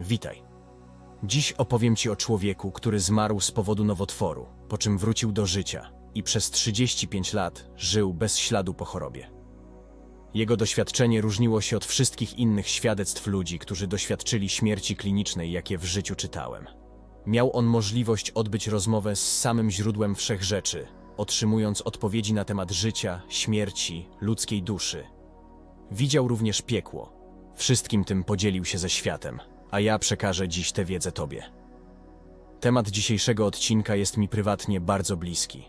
Witaj. Dziś opowiem Ci o człowieku, który zmarł z powodu nowotworu, po czym wrócił do życia i przez 35 lat żył bez śladu po chorobie. Jego doświadczenie różniło się od wszystkich innych świadectw ludzi, którzy doświadczyli śmierci klinicznej, jakie w życiu czytałem. Miał on możliwość odbyć rozmowę z samym źródłem wszechrzeczy, otrzymując odpowiedzi na temat życia, śmierci, ludzkiej duszy. Widział również piekło. Wszystkim tym podzielił się ze światem, a ja przekażę dziś tę wiedzę Tobie. Temat dzisiejszego odcinka jest mi prywatnie bardzo bliski.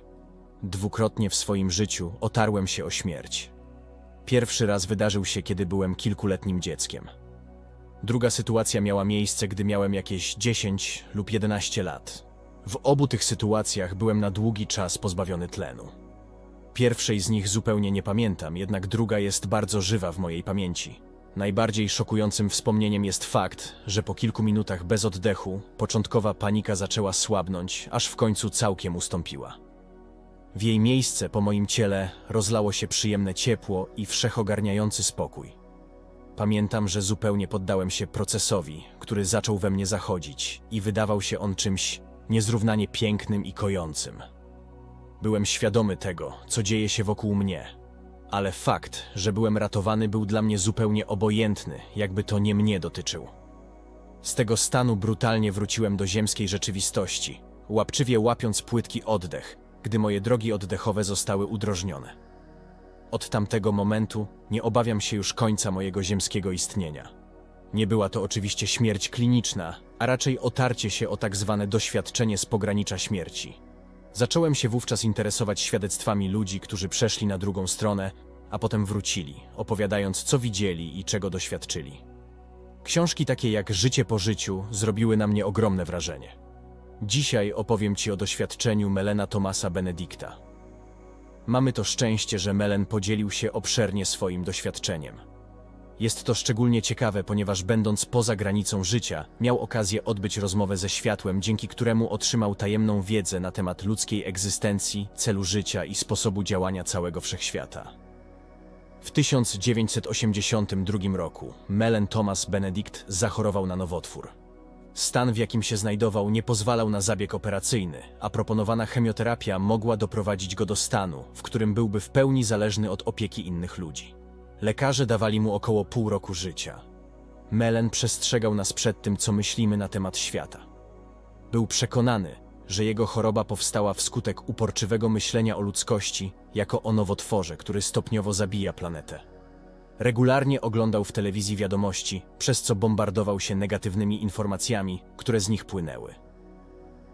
Dwukrotnie w swoim życiu otarłem się o śmierć. Pierwszy raz wydarzył się, kiedy byłem kilkuletnim dzieckiem. Druga sytuacja miała miejsce, gdy miałem jakieś 10 lub 11 lat. W obu tych sytuacjach byłem na długi czas pozbawiony tlenu. Pierwszej z nich zupełnie nie pamiętam, jednak druga jest bardzo żywa w mojej pamięci. Najbardziej szokującym wspomnieniem jest fakt, że po kilku minutach bez oddechu początkowa panika zaczęła słabnąć, aż w końcu całkiem ustąpiła. W jej miejsce po moim ciele rozlało się przyjemne ciepło i wszechogarniający spokój. Pamiętam, że zupełnie poddałem się procesowi, który zaczął we mnie zachodzić i wydawał się on czymś niezrównanie pięknym i kojącym. Byłem świadomy tego, co dzieje się wokół mnie, ale fakt, że byłem ratowany, był dla mnie zupełnie obojętny, jakby to nie mnie dotyczył. Z tego stanu brutalnie wróciłem do ziemskiej rzeczywistości, łapczywie łapiąc płytki oddech, gdy moje drogi oddechowe zostały udrożnione. Od tamtego momentu nie obawiam się już końca mojego ziemskiego istnienia. Nie była to oczywiście śmierć kliniczna, a raczej otarcie się o tak zwane doświadczenie z pogranicza śmierci. Zacząłem się wówczas interesować świadectwami ludzi, którzy przeszli na drugą stronę, a potem wrócili, opowiadając, co widzieli i czego doświadczyli. Książki takie jak Życie po życiu zrobiły na mnie ogromne wrażenie. Dzisiaj opowiem Ci o doświadczeniu Melena Tomasa Benedikta. Mamy to szczęście, że Melen podzielił się obszernie swoim doświadczeniem. Jest to szczególnie ciekawe, ponieważ będąc poza granicą życia, miał okazję odbyć rozmowę ze światłem, dzięki któremu otrzymał tajemną wiedzę na temat ludzkiej egzystencji, celu życia i sposobu działania całego wszechświata. W 1982 roku Melen Thomas Benedict zachorował na nowotwór. Stan, w jakim się znajdował, nie pozwalał na zabieg operacyjny, a proponowana chemioterapia mogła doprowadzić go do stanu, w którym byłby w pełni zależny od opieki innych ludzi. Lekarze dawali mu około pół roku życia. Melen przestrzegał nas przed tym, co myślimy na temat świata. Był przekonany, że jego choroba powstała wskutek uporczywego myślenia o ludzkości jako o nowotworze, który stopniowo zabija planetę. Regularnie oglądał w telewizji wiadomości, przez co bombardował się negatywnymi informacjami, które z nich płynęły.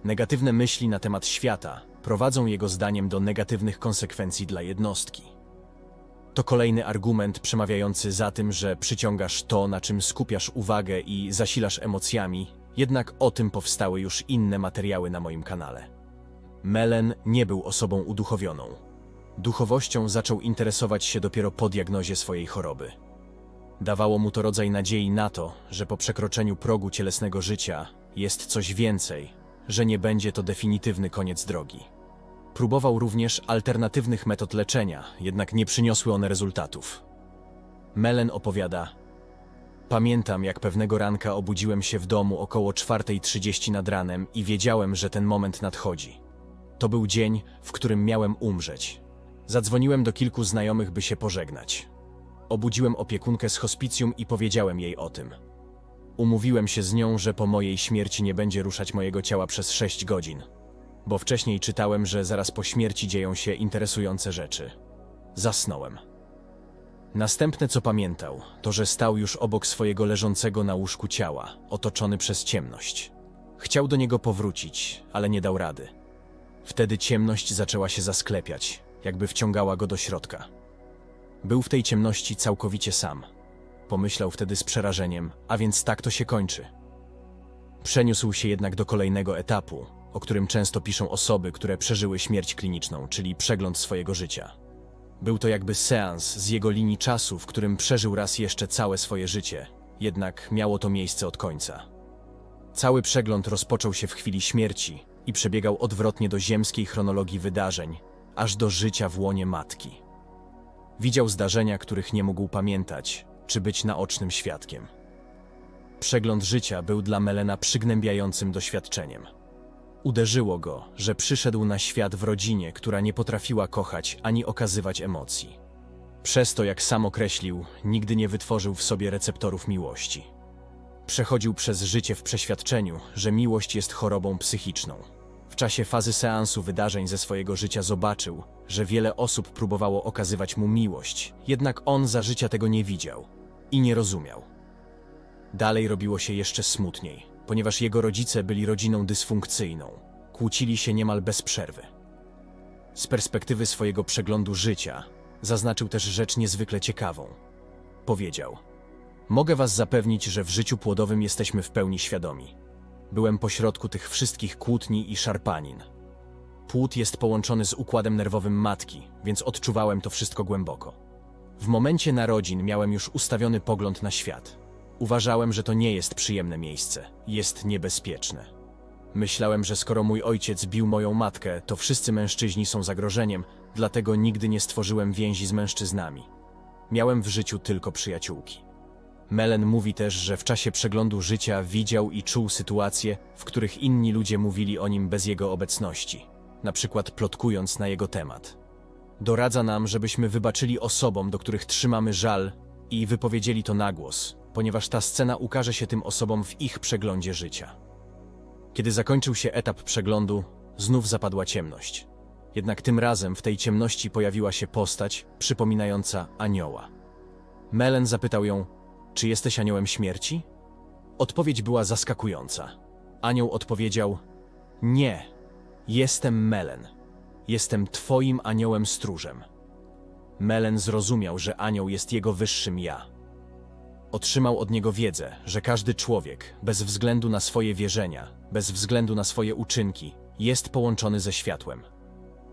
Negatywne myśli na temat świata prowadzą jego zdaniem do negatywnych konsekwencji dla jednostki. To kolejny argument przemawiający za tym, że przyciągasz to, na czym skupiasz uwagę i zasilasz emocjami, jednak o tym powstały już inne materiały na moim kanale. Melen nie był osobą uduchowioną. Duchowością zaczął interesować się dopiero po diagnozie swojej choroby. Dawało mu to rodzaj nadziei na to, że po przekroczeniu progu cielesnego życia jest coś więcej, że nie będzie to definitywny koniec drogi. Próbował również alternatywnych metod leczenia, jednak nie przyniosły one rezultatów. Melen opowiada: Pamiętam, jak pewnego ranka obudziłem się w domu około 4.30 nad ranem i wiedziałem, że ten moment nadchodzi. To był dzień, w którym miałem umrzeć. Zadzwoniłem do kilku znajomych, by się pożegnać. Obudziłem opiekunkę z hospicjum i powiedziałem jej o tym. Umówiłem się z nią, że po mojej śmierci nie będzie ruszać mojego ciała przez 6 godzin, bo wcześniej czytałem, że zaraz po śmierci dzieją się interesujące rzeczy. Zasnąłem. Następne co pamiętał, to że stał już obok swojego leżącego na łóżku ciała, otoczony przez ciemność. Chciał do niego powrócić, ale nie dał rady. Wtedy ciemność zaczęła się zasklepiać, jakby wciągała go do środka. Był w tej ciemności całkowicie sam. Pomyślał wtedy z przerażeniem, a więc tak to się kończy. Przeniósł się jednak do kolejnego etapu, o którym często piszą osoby, które przeżyły śmierć kliniczną, czyli przegląd swojego życia. Był to jakby seans z jego linii czasu, w którym przeżył raz jeszcze całe swoje życie, jednak miało to miejsce od końca. Cały przegląd rozpoczął się w chwili śmierci i przebiegał odwrotnie do ziemskiej chronologii wydarzeń, aż do życia w łonie matki. Widział zdarzenia, których nie mógł pamiętać, czy być naocznym świadkiem. przegląd życia był dla Melena przygnębiającym doświadczeniem. Uderzyło go, że przyszedł na świat w rodzinie, która nie potrafiła kochać ani okazywać emocji. Przez to, jak sam określił, nigdy nie wytworzył w sobie receptorów miłości. Przechodził przez życie w przeświadczeniu, że miłość jest chorobą psychiczną. W czasie fazy seansu wydarzeń ze swojego życia zobaczył, że wiele osób próbowało okazywać mu miłość, jednak on za życia tego nie widział i nie rozumiał. Dalej robiło się jeszcze smutniej, ponieważ jego rodzice byli rodziną dysfunkcyjną. Kłócili się niemal bez przerwy. Z perspektywy swojego przeglądu życia zaznaczył też rzecz niezwykle ciekawą. Powiedział: Mogę was zapewnić, że w życiu płodowym jesteśmy w pełni świadomi. Byłem pośrodku tych wszystkich kłótni i szarpanin. Płód jest połączony z układem nerwowym matki, więc odczuwałem to wszystko głęboko. W momencie narodzin miałem już ustawiony pogląd na świat. Uważałem, że to nie jest przyjemne miejsce, jest niebezpieczne. Myślałem, że skoro mój ojciec bił moją matkę, to wszyscy mężczyźni są zagrożeniem, dlatego nigdy nie stworzyłem więzi z mężczyznami. Miałem w życiu tylko przyjaciółki. Melen mówi też, że w czasie przeglądu życia widział i czuł sytuacje, w których inni ludzie mówili o nim bez jego obecności, na przykład plotkując na jego temat. Doradza nam, żebyśmy wybaczyli osobom, do których trzymamy żal i wypowiedzieli to na głos, ponieważ ta scena ukaże się tym osobom w ich przeglądzie życia. Kiedy zakończył się etap przeglądu, znów zapadła ciemność. Jednak tym razem w tej ciemności pojawiła się postać przypominająca anioła. Melen zapytał ją, czy jesteś aniołem śmierci? Odpowiedź była zaskakująca. Anioł odpowiedział: Nie, jestem Melen. Jestem twoim aniołem stróżem. Melen zrozumiał, że anioł jest jego wyższym ja. Otrzymał od niego wiedzę, że każdy człowiek, bez względu na swoje wierzenia, bez względu na swoje uczynki, jest połączony ze światłem.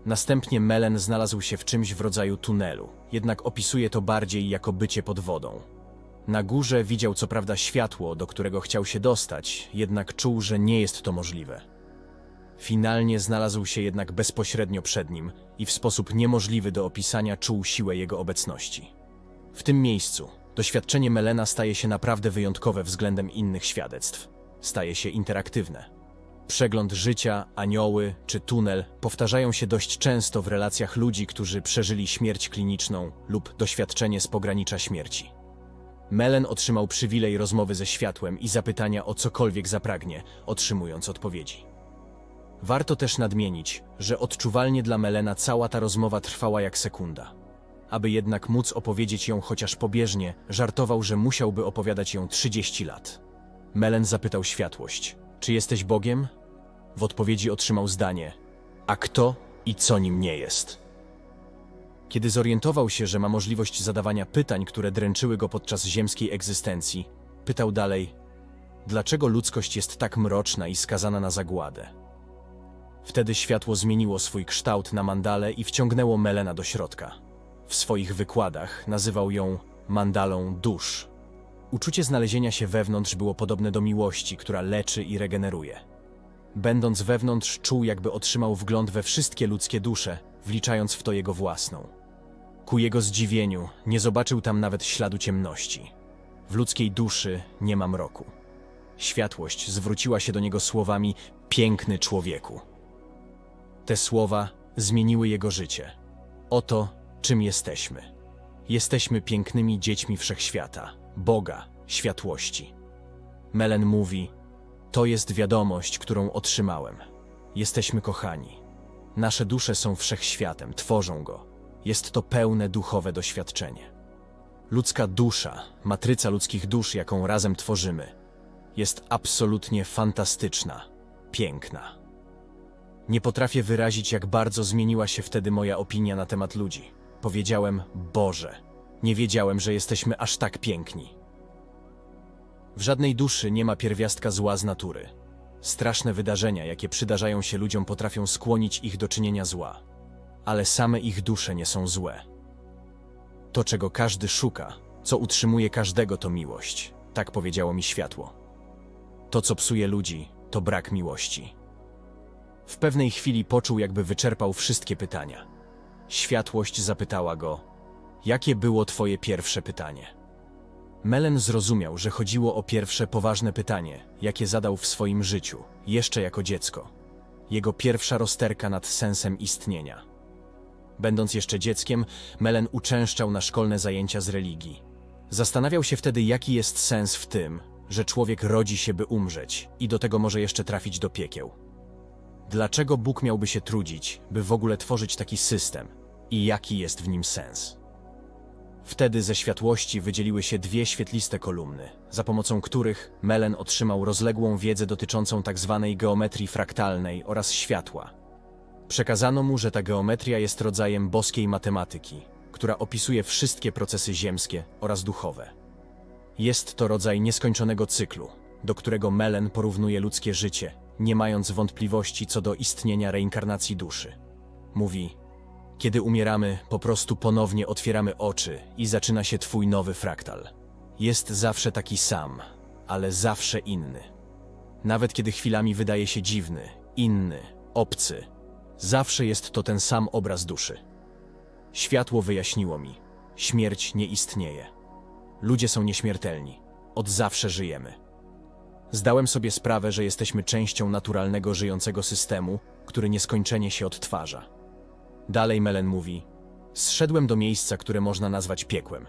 Następnie Melen znalazł się w czymś w rodzaju tunelu, jednak opisuje to bardziej jako bycie pod wodą. Na górze widział co prawda światło, do którego chciał się dostać, jednak czuł, że nie jest to możliwe. Finalnie znalazł się jednak bezpośrednio przed nim i w sposób niemożliwy do opisania czuł siłę jego obecności. W tym miejscu doświadczenie Melena staje się naprawdę wyjątkowe względem innych świadectw. Staje się interaktywne. Przegląd życia, anioły czy tunel powtarzają się dość często w relacjach ludzi, którzy przeżyli śmierć kliniczną lub doświadczenie z pogranicza śmierci. Melen otrzymał przywilej rozmowy ze światłem i zapytania o cokolwiek zapragnie, otrzymując odpowiedzi. Warto też nadmienić, że odczuwalnie dla Melena cała ta rozmowa trwała jak sekunda. Aby jednak móc opowiedzieć ją chociaż pobieżnie, żartował, że musiałby opowiadać ją 30 lat. Melen zapytał światłość: Czy jesteś Bogiem? W odpowiedzi otrzymał zdanie: A kto i co nim nie jest? Kiedy zorientował się, że ma możliwość zadawania pytań, które dręczyły go podczas ziemskiej egzystencji, pytał dalej: Dlaczego ludzkość jest tak mroczna i skazana na zagładę? Wtedy światło zmieniło swój kształt na mandalę i wciągnęło Melena do środka. W swoich wykładach nazywał ją mandalą dusz. Uczucie znalezienia się wewnątrz było podobne do miłości, która leczy i regeneruje. Będąc wewnątrz, czuł, jakby otrzymał wgląd we wszystkie ludzkie dusze, wliczając w to jego własną. Ku jego zdziwieniu nie zobaczył tam nawet śladu ciemności. W ludzkiej duszy nie ma mroku. Światłość zwróciła się do niego słowami: Piękny człowieku. Te słowa zmieniły jego życie. Oto czym jesteśmy. Jesteśmy pięknymi dziećmi wszechświata, Boga, światłości. Melen mówi: To jest wiadomość, którą otrzymałem. Jesteśmy kochani. Nasze dusze są wszechświatem, tworzą go. Jest to pełne duchowe doświadczenie. Ludzka dusza, matryca ludzkich dusz, jaką razem tworzymy, jest absolutnie fantastyczna, piękna. Nie potrafię wyrazić, jak bardzo zmieniła się wtedy moja opinia na temat ludzi. Powiedziałem, Boże, nie wiedziałem, że jesteśmy aż tak piękni. W żadnej duszy nie ma pierwiastka zła z natury. Straszne wydarzenia, jakie przydarzają się ludziom, potrafią skłonić ich do czynienia zła, ale same ich dusze nie są złe. To, czego każdy szuka, co utrzymuje każdego, to miłość. Tak powiedziało mi światło. To, co psuje ludzi, to brak miłości. W pewnej chwili poczuł, jakby wyczerpał wszystkie pytania. Światłość zapytała go: Jakie było twoje pierwsze pytanie? Melen zrozumiał, że chodziło o pierwsze poważne pytanie, jakie zadał w swoim życiu, jeszcze jako dziecko. Jego pierwsza rozterka nad sensem istnienia. Będąc jeszcze dzieckiem, Melen uczęszczał na szkolne zajęcia z religii. Zastanawiał się wtedy, jaki jest sens w tym, że człowiek rodzi się, by umrzeć i do tego może jeszcze trafić do piekieł. Dlaczego Bóg miałby się trudzić, by w ogóle tworzyć taki system i jaki jest w nim sens? Wtedy ze światłości wydzieliły się dwie świetliste kolumny, za pomocą których Melen otrzymał rozległą wiedzę dotyczącą tzw. geometrii fraktalnej oraz światła. Przekazano mu, że ta geometria jest rodzajem boskiej matematyki, która opisuje wszystkie procesy ziemskie oraz duchowe. Jest to rodzaj nieskończonego cyklu, do którego Melen porównuje ludzkie życie, nie mając wątpliwości co do istnienia reinkarnacji duszy. Mówi: Kiedy umieramy, po prostu ponownie otwieramy oczy i zaczyna się twój nowy fraktal. Jest zawsze taki sam, ale zawsze inny. Nawet kiedy chwilami wydaje się dziwny, inny, obcy, zawsze jest to ten sam obraz duszy. Światło wyjaśniło mi: śmierć nie istnieje. Ludzie są nieśmiertelni. Od zawsze żyjemy. Zdałem sobie sprawę, że jesteśmy częścią naturalnego żyjącego systemu, który nieskończenie się odtwarza. Dalej Melen mówi: Zszedłem do miejsca, które można nazwać piekłem.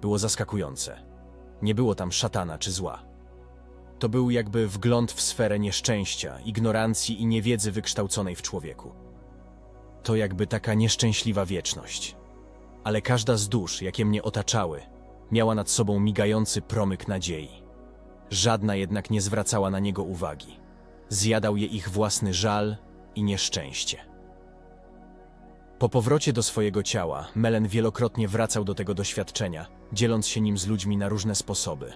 Było zaskakujące. Nie było tam szatana czy zła. To był jakby wgląd w sferę nieszczęścia, ignorancji i niewiedzy wykształconej w człowieku. To jakby taka nieszczęśliwa wieczność. Ale każda z dusz, jakie mnie otaczały, miała nad sobą migający promyk nadziei. Żadna jednak nie zwracała na niego uwagi. Zjadał je ich własny żal i nieszczęście. Po powrocie do swojego ciała, Melen wielokrotnie wracał do tego doświadczenia, dzieląc się nim z ludźmi na różne sposoby.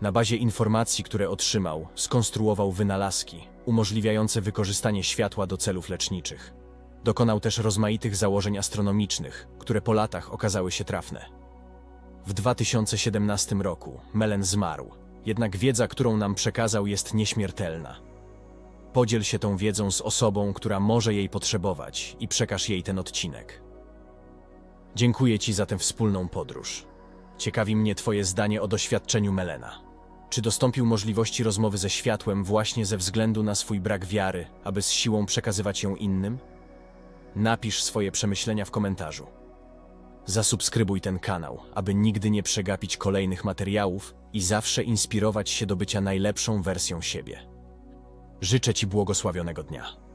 Na bazie informacji, które otrzymał, skonstruował wynalazki umożliwiające wykorzystanie światła do celów leczniczych. Dokonał też rozmaitych założeń astronomicznych, które po latach okazały się trafne. W 2017 roku Melen zmarł, jednak wiedza, którą nam przekazał, jest nieśmiertelna. Podziel się tą wiedzą z osobą, która może jej potrzebować i przekaż jej ten odcinek. Dziękuję Ci za tę wspólną podróż. Ciekawi mnie Twoje zdanie o doświadczeniu Melena. Czy dostąpił możliwości rozmowy ze światłem właśnie ze względu na swój brak wiary, aby z siłą przekazywać ją innym? Napisz swoje przemyślenia w komentarzu. Zasubskrybuj ten kanał, aby nigdy nie przegapić kolejnych materiałów i zawsze inspirować się do bycia najlepszą wersją siebie. Życzę Ci błogosławionego dnia.